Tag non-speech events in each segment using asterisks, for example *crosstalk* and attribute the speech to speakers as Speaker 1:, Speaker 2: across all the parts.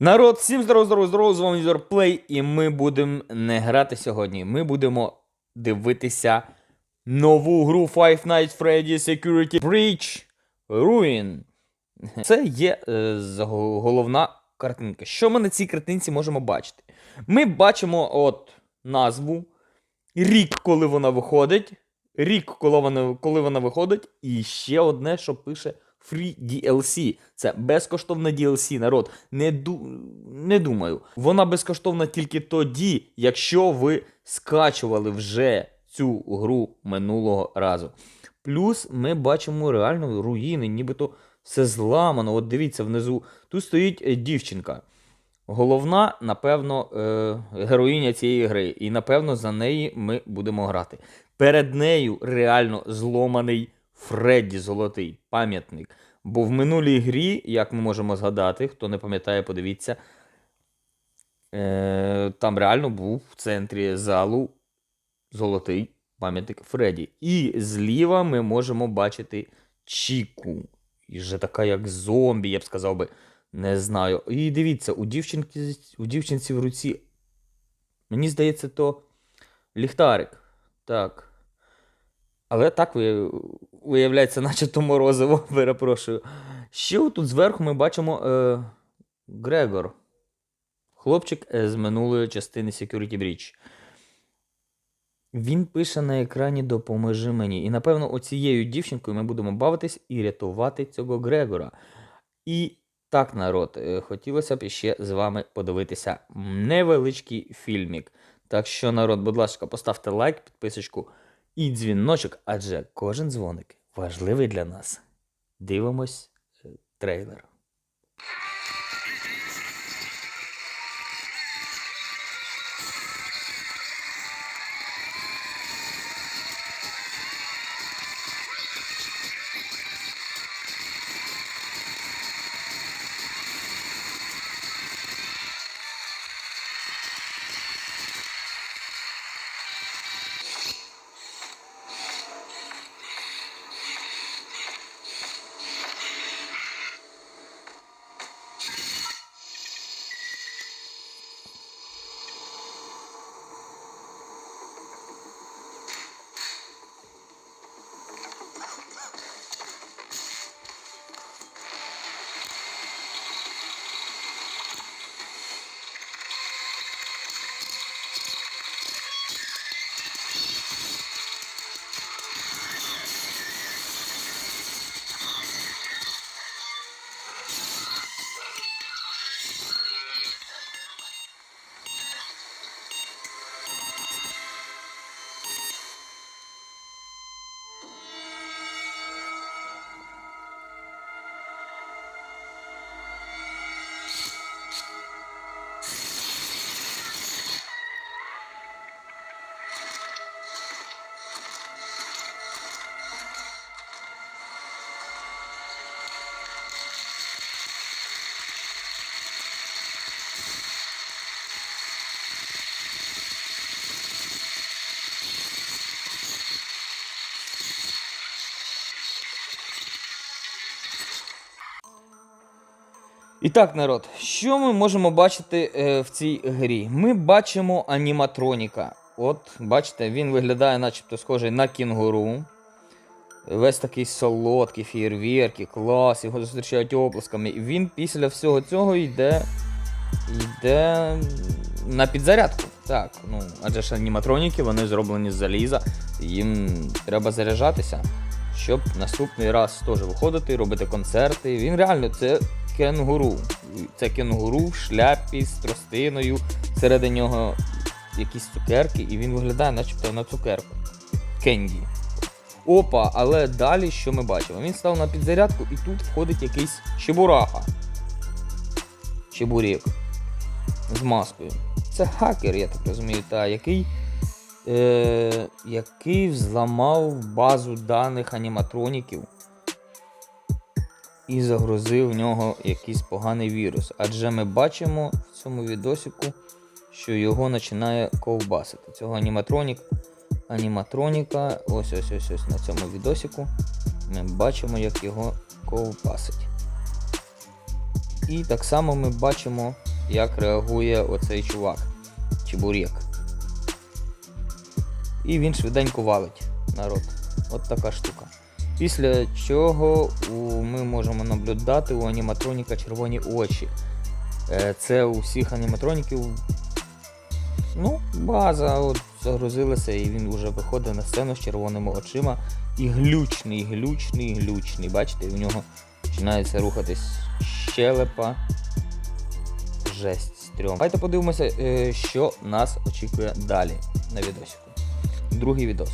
Speaker 1: Народ, всім здорово, здорово, здорово, з вами Зорплей, і ми будемо не грати сьогодні. Ми будемо дивитися нову гру Five Nights Freddy Security Breach Ruin. Це є е, головна картинка. Що ми на цій картинці можемо бачити? Ми бачимо от назву, рік, коли вона виходить, рік, коли вона, коли вона виходить, і ще одне, що пише Free DLC. Це безкоштовна DLC, народ. Не, ду... не думаю. Вона безкоштовна тільки тоді, якщо ви скачували вже цю гру минулого разу. Плюс ми бачимо реально руїни, нібито все зламано. От дивіться внизу. Тут стоїть е, дівчинка. Головна, напевно, е, героїня цієї гри. І напевно за неї ми будемо грати. Перед нею реально зломаний Фредді Золотий пам'ятник. Бо в минулій грі, як ми можемо згадати, хто не пам'ятає, подивіться, е, там реально був в центрі залу золотий пам'ятник Фредді. І зліва ми можемо бачити Чіку. І вже така, як зомбі, я б сказав би, не знаю. І дивіться, у дівчинки, у дівчинці в руці. Мені здається, то ліхтарик. Так. Але так ви- виявляється, начебто морозиво, *laughs* перепрошую. Ще тут зверху ми бачимо е, Грегор. Хлопчик е, з минулої частини Security Breach. Він пише на екрані Допоможи мені. І напевно, оцією дівчинкою ми будемо бавитись і рятувати цього Грегора. І так, народ, е, хотілося б ще з вами подивитися невеличкий фільмік. Так що, народ, будь ласка, поставте лайк, підписочку і дзвіночок, адже кожен дзвоник важливий для нас. Дивимось е, трейлер. І так, народ, що ми можемо бачити е, в цій грі? Ми бачимо аніматроніка. От, бачите, він виглядає начебто схожий на кінгуру. Весь такий солодкий, фєєрверки, клас, його зустрічають оплесками. І він після всього цього йде. йде на підзарядку. Так, ну, адже ж аніматроніки, вони зроблені з заліза, їм треба заряджатися, щоб наступний раз теж виходити, робити концерти. Він реально це кенгуру. Це кенгуру в шляпі з тростиною, всередині нього якісь цукерки, і він виглядає, начебто на цукерку. Кенді. Опа, але далі що ми бачимо? Він став на підзарядку і тут входить якийсь чебураха. Чебурек. З маскою. Це хакер, я так розумію, та, який, е, який взламав базу даних аніматроніків і загрузив в нього якийсь поганий вірус. Адже ми бачимо в цьому відосику, що його починає ковбасити. Цього аніматронік, аніматроніка, ось ось ось ось на цьому відосику. Ми бачимо, як його ковбасить. І так само ми бачимо як реагує оцей чувак. Чебурек. І він швиденько валить народ. От така штука. Після чого ми можемо наблюдати у аніматроніка червоні очі. Е, Це у всіх аніматроніків. Ну, база от загрузилася, і він вже виходить на сцену з червоними очима. І глючний, глючний, глючний. Бачите, в нього починається рухатись щелепа. Жесть, стрьом. Давайте подивимося, е, що нас очікує далі на відосику. Другий відос.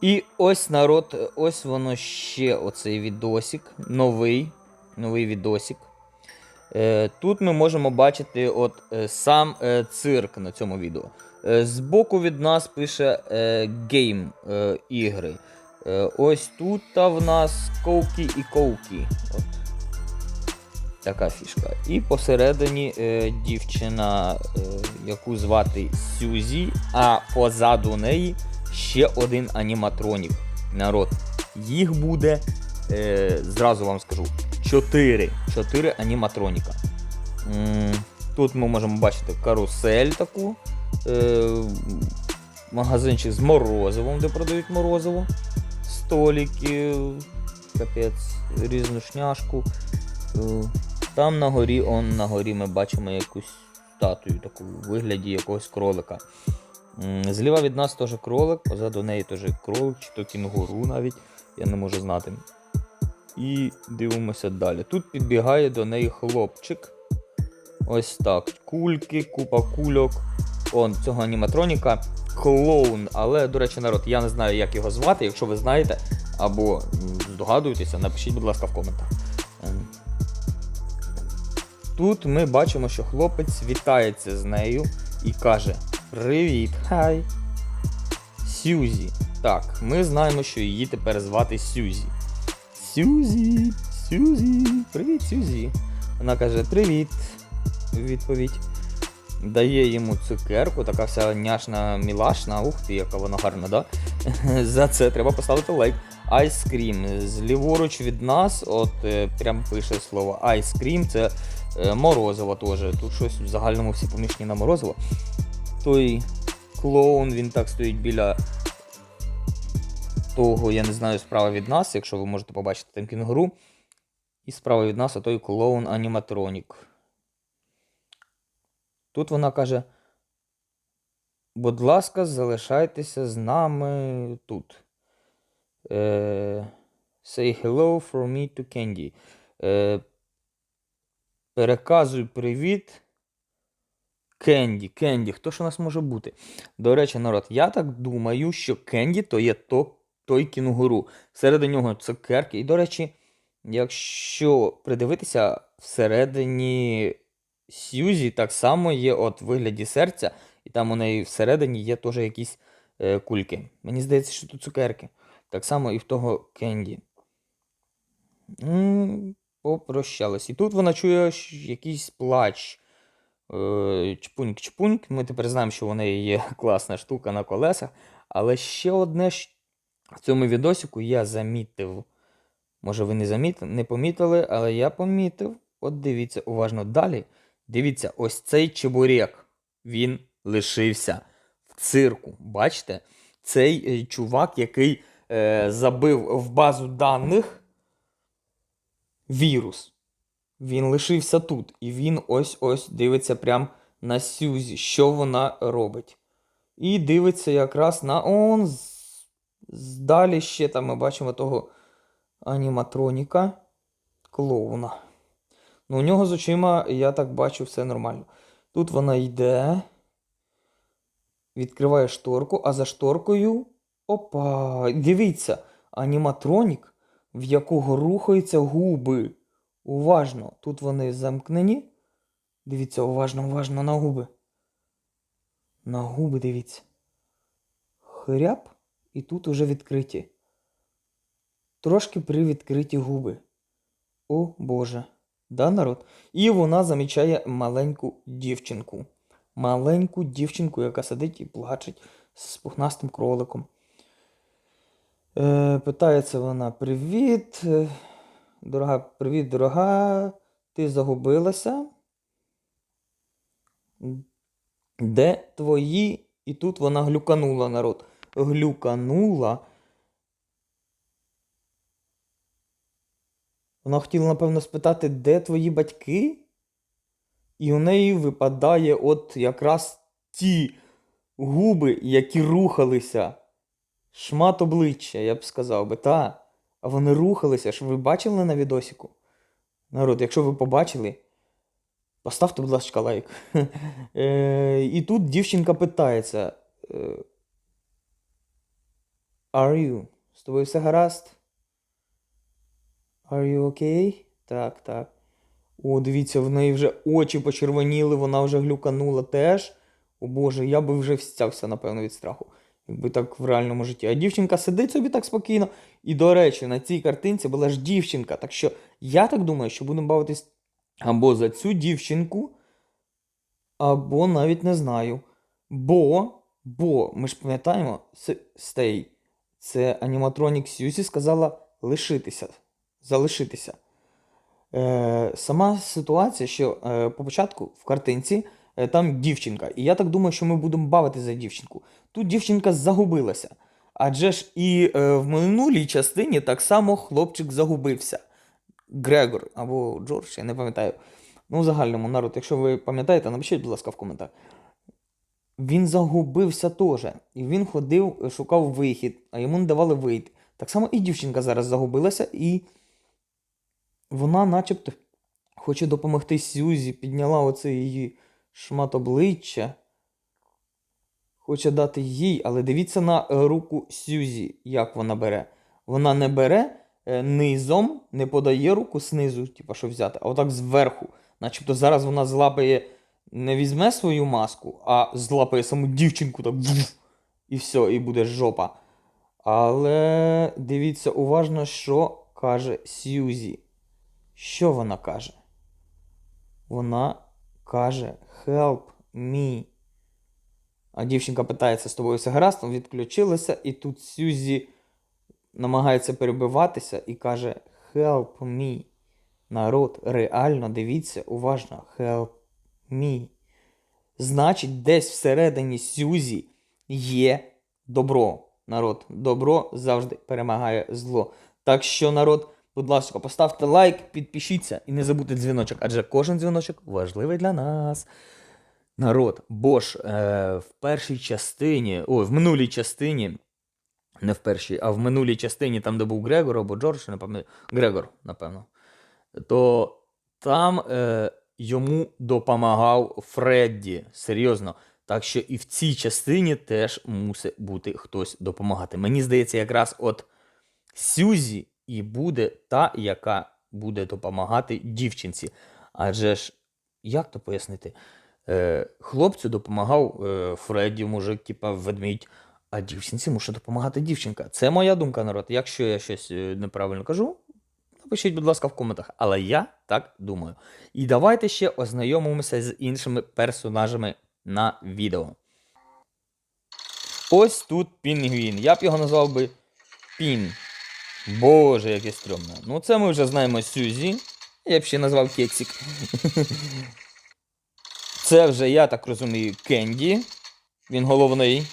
Speaker 1: І ось народ, ось воно ще оцей відосик. Новий. Новий відосик. Е, тут ми можемо бачити от, е, сам е, цирк на цьому відео. Збоку від нас пише гейм ігри. Ось тут та в нас ковки і ковки. От. Така фішка. І посередині е, дівчина, е, яку звати Сюзі, а позаду неї ще один аніматронік. Народ. Їх буде, е, зразу вам скажу, 4. 4 аніматроніка. Тут ми можемо бачити карусель таку. Е, магазинчик з морозивом, де продають морозиво. Столики, капець, різну шняшку. Е, Там на горі, он на горі ми бачимо якусь статую таку у вигляді якогось кролика. Зліва від нас теж кролик, позаду неї теж кролик, чи то кінгуру навіть, я не можу знати. І дивимося далі. Тут підбігає до неї хлопчик. Ось так. Кульки, купа кульок. Он цього аніматроніка. Клоун. Але, до речі, народ, я не знаю, як його звати. Якщо ви знаєте або здогадуєтеся, напишіть, будь ласка, в коментах. Ем. Тут ми бачимо, що хлопець вітається з нею і каже: Привіт, хай. Сюзі. Так, ми знаємо, що її тепер звати Сюзі. Сюзі, Сюзі, привіт, Сюзі. Вона каже: Привіт. Відповідь. Дає йому цукерку, така вся няшна, мілашна. Ух ти, яка вона гарна, да? *laughs* За це треба поставити лайк. Айскрім. Зліворуч від нас, от е, прям пише слово айскрім, це е, морозиво теж. Тут щось в загальному всі помішні на морозиво. Той клоун, він так стоїть біля того, я не знаю, справа від нас, якщо ви можете побачити там кінгуру. І справа від нас отой клоун аніматронік. Тут вона каже: Будь ласка, залишайтеся з нами тут. Е, say hello from me to Candy. Е, переказуй привіт Кенді, Кенді, хто ж у нас може бути? До речі, народ, я так думаю, що Кенді то є то, той кінгуру. Всередині нього цукерки. І, до речі, якщо придивитися, всередині Сьюзі так само є от вигляді серця, і там у неї всередині є теж якісь е, кульки. Мені здається, що тут цукерки. Так само і в того Кенді. М, Попрощались. І тут вона чує якийсь плач. Е, Чпуньк-чпуньк. Ми тепер знаємо, що в неї є *laughs* класна штука на колесах. Але ще одне в цьому відосику я замітив. Може, ви не замітили, не помітили, але я помітив. От дивіться уважно далі. Дивіться, ось цей чебурек. Він лишився в цирку. Бачите? Цей е, чувак, який е, забив в базу даних вірус. Він лишився тут. І він ось ось дивиться прям на Сюзі, що вона робить. І дивиться якраз на он. з- з- ще там ми бачимо того аніматроніка клоуна. Ну, у нього з очима, я так бачу, все нормально. Тут вона йде, відкриває шторку, а за шторкою. Опа! Дивіться, аніматронік, в якого рухаються губи. Уважно. Тут вони замкнені. Дивіться, уважно, уважно на губи. На губи дивіться. Хряп, і тут уже відкриті. Трошки привідкриті губи. О Боже. Да, народ? І вона замічає маленьку дівчинку. Маленьку дівчинку, яка сидить і плачить з пухнастим кроликом. Е, питається вона: Привіт. Дорога, привіт, дорога. Ти загубилася? Де твої? І тут вона глюканула, народ. Глюканула. Вона хотіла, напевно, спитати, де твої батьки? І у неї випадає от якраз ті губи, які рухалися. Шмат обличчя, я б сказав би, та. А вони рухалися, ж ви бачили на відосіку? Народ, якщо ви побачили, поставте, будь ласка, лайк. *laughs* Е, І тут дівчинка питається. е, Are you? З тобою все гаразд? Are you okay? Так, так. О, дивіться, в неї вже очі почервоніли, вона вже глюканула теж. О Боже, я би вже встявся, напевно, від страху. Якби так в реальному житті. А дівчинка сидить собі так спокійно. І, до речі, на цій картинці була ж дівчинка. Так що я так думаю, що будемо бавитись або за цю дівчинку, або навіть не знаю. Бо, бо, ми ж пам'ятаємо, Стей, це аніматронік Сьюзі сказала лишитися, залишитися. Е, сама ситуація, що е, по початку в картинці там дівчинка. І я так думаю, що ми будемо бавити за дівчинку. Тут дівчинка загубилася. Адже ж і е, в минулій частині так само хлопчик загубився. Грегор або Джордж, я не пам'ятаю. Ну, в загальному народ, якщо ви пам'ятаєте, напишіть, будь ласка, в коментар. Він загубився теж. І він ходив, шукав вихід, а йому не давали вийти. Так само і дівчинка зараз загубилася, і вона, начебто, хоче допомогти Сюзі, підняла оцей її шмат обличчя. Хоче дати їй, але дивіться на е, руку Сюзі, як вона бере. Вона не бере е, низом, не подає руку знизу, типу, що взяти, а отак зверху. Начебто зараз вона злапає, не візьме свою маску, а злапає саму дівчинку так. І все, і буде жопа. Але дивіться уважно, що каже Сьюзі. Що вона каже? Вона каже Help me. А дівчинка питається з тобою все гаразд, відключилася, і тут Сьюзі намагається перебиватися і каже Help me. Народ, реально дивіться уважно. Help me. Значить, десь всередині Сюзі є добро. Народ, добро завжди перемагає зло. Так що, народ, будь ласка, поставте лайк, підпишіться і не забудьте дзвіночок, адже кожен дзвіночок важливий для нас. Народ, бо ж е, в першій частині, ой, в минулій частині, не в першій, а в минулій частині, там, де був Грегор або Джордж, не пам'ятаю, Грегор, напевно, то там е, йому допомагав Фредді. Серйозно. Так що і в цій частині теж мусить бути хтось допомагати. Мені здається, якраз от Сюзі і буде та, яка буде допомагати дівчинці. Адже ж, як то пояснити? Е, хлопцю допомагав е, Фредді, мужик, типа ведмідь, а дівчинці мусить допомагати дівчинка. Це моя думка, народ. Якщо я щось е, неправильно кажу, напишіть, будь ласка, в коментах. Але я так думаю. І давайте ще ознайомимося з іншими персонажами на відео. Ось тут пінгвін. Я б його назвав би Пін. Боже, яке стрьомне. Ну, це ми вже знаємо Сюзі. Я б ще назвав Кексік. Це вже, я так розумію, Кенді. Він головний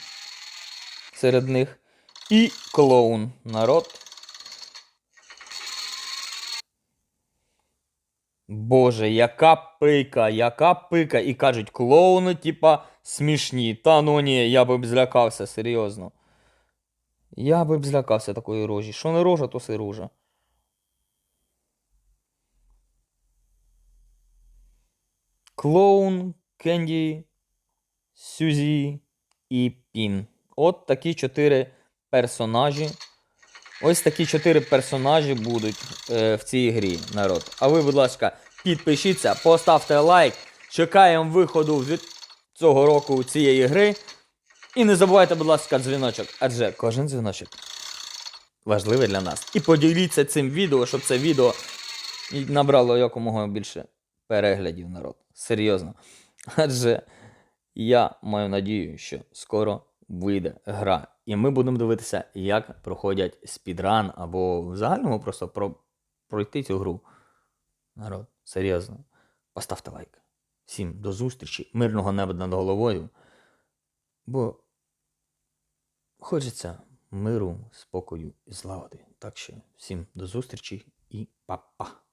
Speaker 1: серед них. І клоун. Народ. Боже, яка пика, яка пика. І кажуть, клоуни, типа, смішні. Та ну ні, я би б злякався, серйозно. Я би б злякався такої рожі. Що не рожа, то си рожа. Клоун, Кенді, Сюзі і Пін. От такі чотири персонажі. Ось такі чотири персонажі будуть е, в цій грі, народ. А ви, будь ласка, підпишіться, поставте лайк. Чекаємо виходу від цього року цієї гри. І не забувайте, будь ласка, дзвіночок, адже кожен дзвіночок важливий для нас. І поділіться цим відео, щоб це відео набрало якомога більше переглядів, народ. Серйозно. Адже я маю надію, що скоро вийде гра. І ми будемо дивитися, як проходять спідран, або в загальному просто про... пройти цю гру. Народ, серйозно. Поставте лайк. Всім до зустрічі, мирного неба над головою. Бо хочеться миру, спокою і злагоди. Так що всім до зустрічі і па-па.